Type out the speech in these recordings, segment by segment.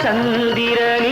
சந்திரனி.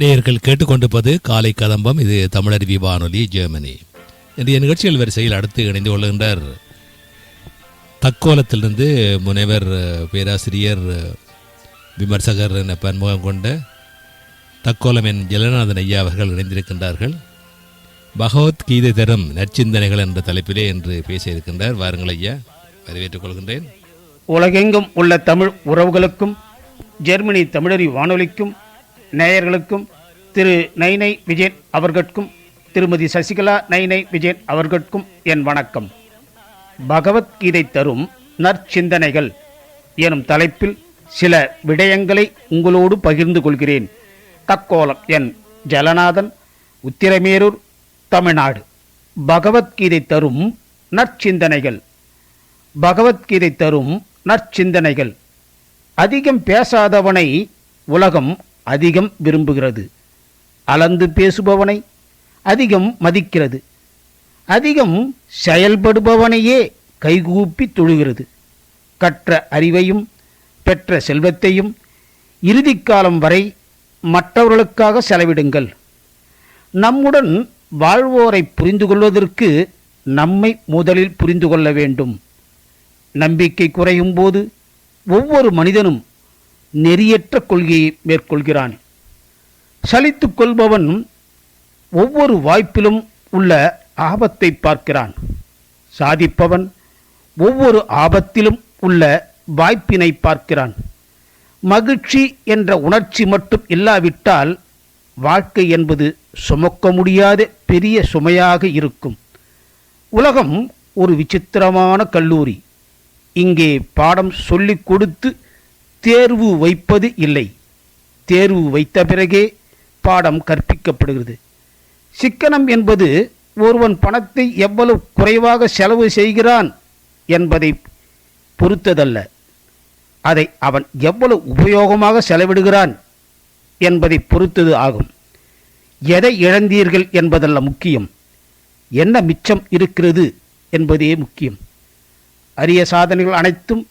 நேயர்கள் கேட்டுக்கொண்டிருப்பது காலை கதம்பம். இது தமிழருவி வானொலி ஜெர்மனி. இன்றைய நிகழ்ச்சிகள் வரிசையில் அடுத்து இணைந்து கொள்கின்றார் தக்கோலத்திலிருந்து முனைவர் பேராசிரியர் விமர்சகர் என பன்முகம் கொண்ட தக்கோலம் என் ஜெகநாதன் ஐயா அவர்கள் இணைந்திருக்கின்றார்கள். பகவத்கீதை தரும் நற்சிந்தனைகள் என்ற தலைப்பிலே என்று பேசியிருக்கின்றார் வாருங்கள் ஐயா வரவேற்றுக் கொள்கின்றேன். உலகெங்கும் உள்ள தமிழ் உறவுகளுக்கும் ஜெர்மனி தமிழறி வானொலிக்கும் நேயர்களுக்கும் திரு நைனை விஜயன் அவர்கட்கும் திருமதி சசிகலா நைனை விஜயன் அவர்கட்கும் என் வணக்கம். பகவத்கீதை தரும் நற்சிந்தனைகள் எனும் தலைப்பில் சில விடயங்களை உங்களோடு பகிர்ந்து கொள்கிறேன். தக்கோலம் என் ஜலநாதன் உத்திரமேரூர் தமிழ்நாடு. பகவத்கீதை தரும் நற்சிந்தனைகள். பகவத்கீதை தரும் நற்சிந்தனைகள். அதிகம் பேசாதவனை உலகம் அதிகம் விரும்புகிறது. அளந்து பேசுபவனை அதிகம் மதிக்கிறது. அதிகம் செயல்படுபவனையே கைகூப்பி தொழுகிறது. கற்ற அறிவையும் பெற்ற செல்வத்தையும் இறுதிக்காலம் வரை மற்றவர்களுக்காக செலவிடுங்கள். நம்முடன் வாழ்வோரை புரிந்து கொள்வதற்கு நம்மை முதலில் புரிந்து கொள்ள வேண்டும். நம்பிக்கை குறையும் போது ஒவ்வொரு மனிதனும் நெறியற்ற கொள்கையை மேற்கொள்கிறான். சலித்து கொள்பவன் ஒவ்வொரு வாய்ப்பிலும் உள்ள ஆபத்தை பார்க்கிறான். சாதிப்பவன் ஒவ்வொரு ஆபத்திலும் உள்ள வாய்ப்பினை பார்க்கிறான். மகிழ்ச்சி என்ற உணர்ச்சி மட்டும் இல்லாவிட்டால் வாழ்க்கை என்பது சுமக்க முடியாத பெரிய சுமையாக இருக்கும். உலகம் ஒரு விசித்திரமான கல்லூரி. இங்கே பாடம் சொல்லிக் கொடுத்து தேர்வு வைப்பது இல்லை. தேர்வு வைத்த பிறகே பாடம் கற்பிக்கப்படுகிறது. சிக்கனம் என்பது ஒருவன் பணத்தை எவ்வளவு குறைவாக செலவு செய்கிறான் என்பதை பொறுத்ததல்ல. அதை அவன் எவ்வளவு உபயோகமாக செலவிடுகிறான் என்பதை பொறுத்தது ஆகும். எதை இழந்தீர்கள் என்பதல்ல முக்கியம். என்ன மிச்சம் இருக்கிறது என்பதே முக்கியம். அரிய சாதனைகள் அனைத்தும்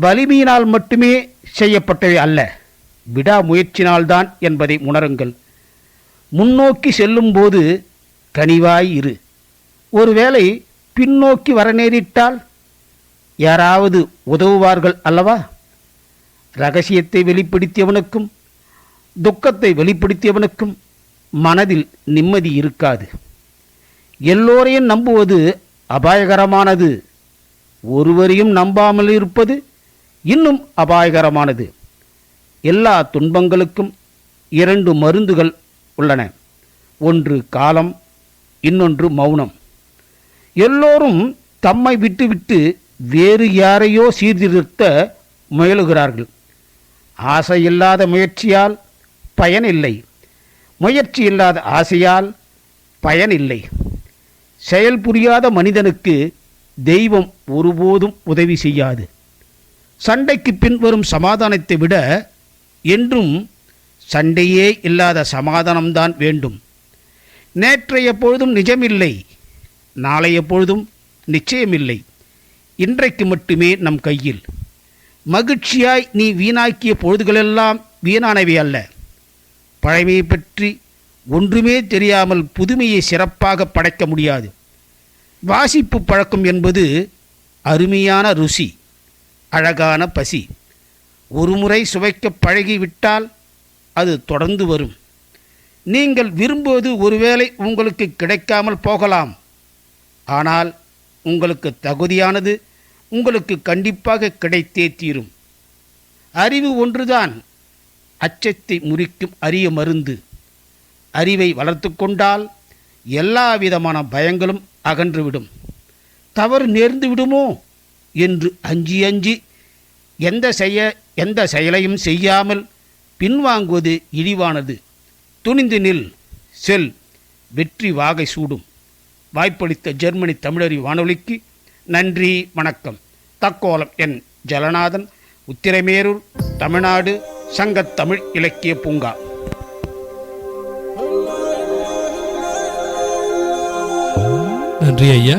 வலிமையினால் மட்டுமே செய்யப்பட்டவை அல்ல. விடாமுயற்சினால்தான் என்பதை உணருங்கள். முன்னோக்கி செல்லும்போது கனிவாய் இரு. ஒருவேளை பின்னோக்கி வர நேரிட்டால் யாராவது உதவுவார்கள் அல்லவா? ரகசியத்தை வெளிப்படுத்தியவனுக்கும் துக்கத்தை வெளிப்படுத்தியவனுக்கும் மனதில் நிம்மதி இருக்காது. எல்லோரையும் நம்புவது அபாயகரமானது. ஒருவரையும் நம்பாமல் இருப்பது இன்னும் அபாயகரமானது. எல்லா துன்பங்களுக்கும் இரண்டு மருந்துகள் உள்ளன. ஒன்று காலம் இன்னொன்று மௌனம். எல்லோரும் தம்மை விட்டுவிட்டு வேறு யாரையோ சீர்திருத்த முயலுகிறார்கள். ஆசையில்லாத முயற்சியால் பயனில்லை. முயற்சி இல்லாத ஆசையால் பயனில்லை. செயல் புரியாத மனிதனுக்கு தெய்வம் ஒருபோதும் உதவி செய்யாது. சண்டைக்கு பின் வரும் சமாதானத்தை விட என்றும் சண்டையே இல்லாத சமாதானம்தான் வேண்டும். நேற்றைய பொழுதும் நிஜமில்லை நாளைய பொழுதும் நிச்சயமில்லை. இன்றைக்கு மட்டுமே நம் கையில். மகிழ்ச்சியாய் நீ வீணாக்கிய பொழுதுகளெல்லாம் வீணானவை அல்ல. பழமையை பற்றி ஒன்றுமே தெரியாமல் புதுமையை சிறப்பாக படைக்க முடியாது. வாசிப்பு பழக்கம் என்பது அருமையான ருசி. அழகான பசி. ஒருமுறை சுவைக்க பழகிவிட்டால் அது தொடர்ந்து வரும். நீங்கள் விரும்புவது ஒருவேளை உங்களுக்கு கிடைக்காமல் போகலாம். ஆனால் உங்களுக்கு தகுதியானது உங்களுக்கு கண்டிப்பாக கிடைத்தே தீரும். அறிவு ஒன்றுதான். அச்சத்தை முறிக்கும் அரிய மருந்து. அறிவை வளர்த்து கொண்டால் எல்லா விதமான பயங்களும் அகன்றுவிடும் தவறு நேர்ந்து விடுமோ? என்று அஞ்சி அஞ்சி எந்த செய்ய எந்த செயலையும் செய்யாமல் பின்வாங்குவது இழிவானது. துணிந்து நில் செல் வெற்றி வாகை சூடும். வாய்ப்பளித்த ஜெர்மனி தமிழறி வானொலிக்கு நன்றி வணக்கம். தக்கோலம் என் ஜலநாதன் உத்திரமேரூர் தமிழ்நாடு சங்கத்தமிழ் இலக்கிய பூங்கா. நன்றி ஐயா.